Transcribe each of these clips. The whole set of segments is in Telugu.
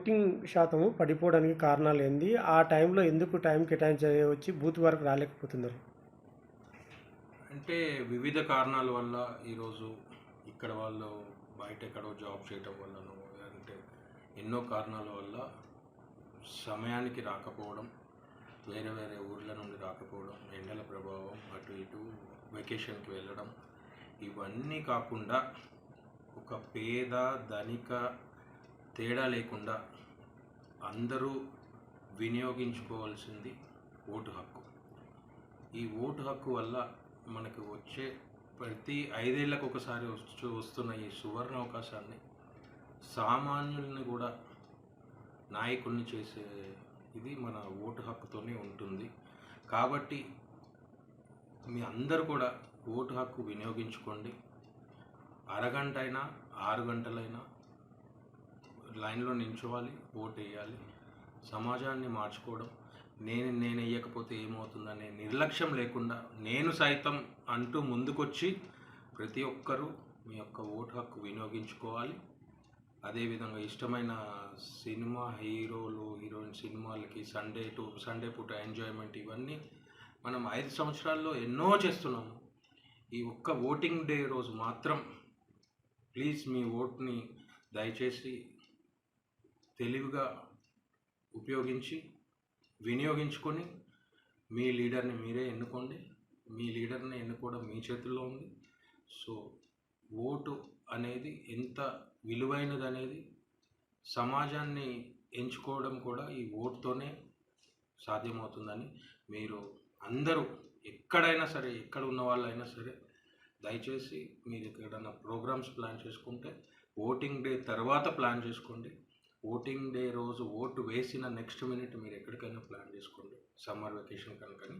ఓటింగ్ శాతం పడిపోవడానికి కారణాలు ఏంది? ఆ టైంలో ఎందుకు టైం కేటాయించ వచ్చి బూత్ వరకు రాలేకపోతున్నారు. అంటే వివిధ కారణాల వల్ల ఈరోజు ఇక్కడ వాళ్ళు బయట ఎక్కడో జాబ్ చేయటం వల్లనో అంటే ఎన్నో కారణాల వల్ల సమయానికి రాకపోవడం వేరే వేరే ఊర్ల నుండి రాకపోవడం ఎండల ప్రభావం అటు ఇటు వెకేషన్కి వెళ్ళడం ఇవన్నీ కాకుండా ఒక పేద ధనిక తేడా లేకుండా అందరూ వినియోగించుకోవాల్సింది ఓటు హక్కు. ఈ ఓటు హక్కు వల్ల మనకు వచ్చే ప్రతి ఐదేళ్ళకు ఒకసారి వచ్చి వస్తున్న ఈ సువర్ణ అవకాశాన్ని సామాన్యుల్ని కూడా నాయకుల్ని చేసే ఇది మన ఓటు హక్కుతోనే ఉంటుంది. కాబట్టి మీ అందరు కూడా ఓటు హక్కు వినియోగించుకోండి. అరగంట అయినా ఆరు గంటలైనా లైన్లో నించోవాలి ఓటు వేయాలి. సమాజాన్ని మార్చుకోవడం. నేను నేను వేయకపోతే ఏమవుతుందనే నిర్లక్ష్యం లేకుండా నేను సైతం అంటూ ముందుకొచ్చి ప్రతి ఒక్కరూ మీ యొక్క ఓటు హక్కు వినియోగించుకోవాలి. అదేవిధంగా ఇష్టమైన సినిమా హీరోలు హీరోయిన్ సినిమాలకి సండే టు సండే పూట ఎంజాయ్మెంట్ ఇవన్నీ మనం ఐదు సంవత్సరాల్లో ఎన్నో చేస్తున్నాము. ఈ ఒక్క ఓటింగ్ డే రోజు మాత్రం ప్లీజ్ మీ ఓట్ని దయచేసి తెలివిగా ఉపయోగించి వినియోగించుకొని మీ లీడర్ని మీరే ఎన్నుకోండి. మీ లీడర్ని ఎన్నుకోవడం మీ చేతుల్లో ఉంది. సో ఓటు అనేది ఎంత విలువైనది అనేది సమాజాన్ని ఎంచుకోవడం కూడా ఈ ఓటుతోనే సాధ్యమవుతుందని మీరు అందరూ ఎక్కడైనా సరే ఎక్కడ ఉన్న వాళ్ళైనా సరే దయచేసి మీరు ఎక్కడైనా ప్రోగ్రామ్స్ ప్లాన్ చేసుకుంటే ఓటింగ్ డే తర్వాత ప్లాన్ చేసుకోండి. ఓటింగ్ డే రోజు ఓటు వేసిన నెక్స్ట్ మినిట్ మీరు ఎక్కడికైనా ప్లాన్ చేసుకోండి. సమ్మర్ వెకేషన్ కనుకని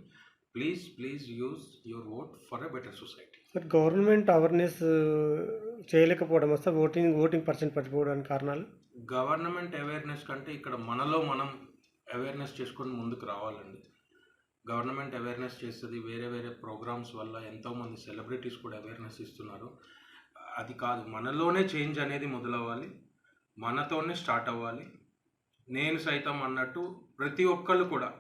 please please use your vote for a better society. మరి గవర్నమెంట్ అవేర్నెస్ చేయలేకపోవడం వస్తే ఓటింగ్ ఓటింగ్ పర్సెంట్ పడిపోవడానికి కారణాలు? గవర్నమెంట్ అవేర్నెస్ కంటే ఇక్కడ మనలో మనం అవేర్నెస్ చేసుకొని ముందుకు రావాలండి. గవర్నమెంట్ అవేర్నెస్ చేస్తుంది. వేరే వేరే ప్రోగ్రామ్స్ వల్ల ఎంతోమంది సెలబ్రిటీస్ కూడా అవేర్నెస్ ఇస్తున్నారు. అది కాదు మనలోనే చేంజ్ అనేది మొదలవ్వాలి. మనతోనే స్టార్ట్ అవ్వాలి. నేను సైతం అన్నట్టు ప్రతి ఒక్కళ్ళు కూడా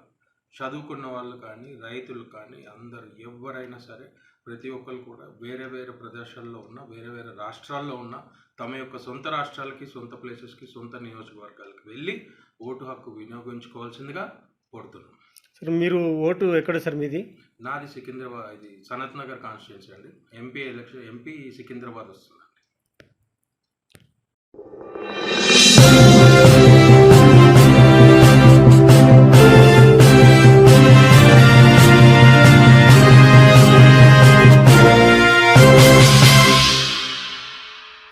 చదువుకున్న వాళ్ళు కానీ రైతులు కానీ అందరు ఎవరైనా సరే ప్రతి ఒక్కరు కూడా వేరే వేరే ప్రదేశాల్లో ఉన్న వేరే వేరే రాష్ట్రాల్లో ఉన్న తమ యొక్క సొంత రాష్ట్రాలకి సొంత ప్లేసెస్కి సొంత నియోజకవర్గాలకి వెళ్ళి ఓటు హక్కు వినియోగించుకోవాల్సిందిగా కోరుతున్నాం. సార్ మీరు ఓటు ఎక్కడ సార్ మీది? నాది సికింద్రాబాద్ ఇది సనత్ నగర్ కాన్స్టిట్యున్సీ అండి. ఎంపీ ఎలక్షన్ ఎంపీ సికింద్రాబాద్ వస్తుంది.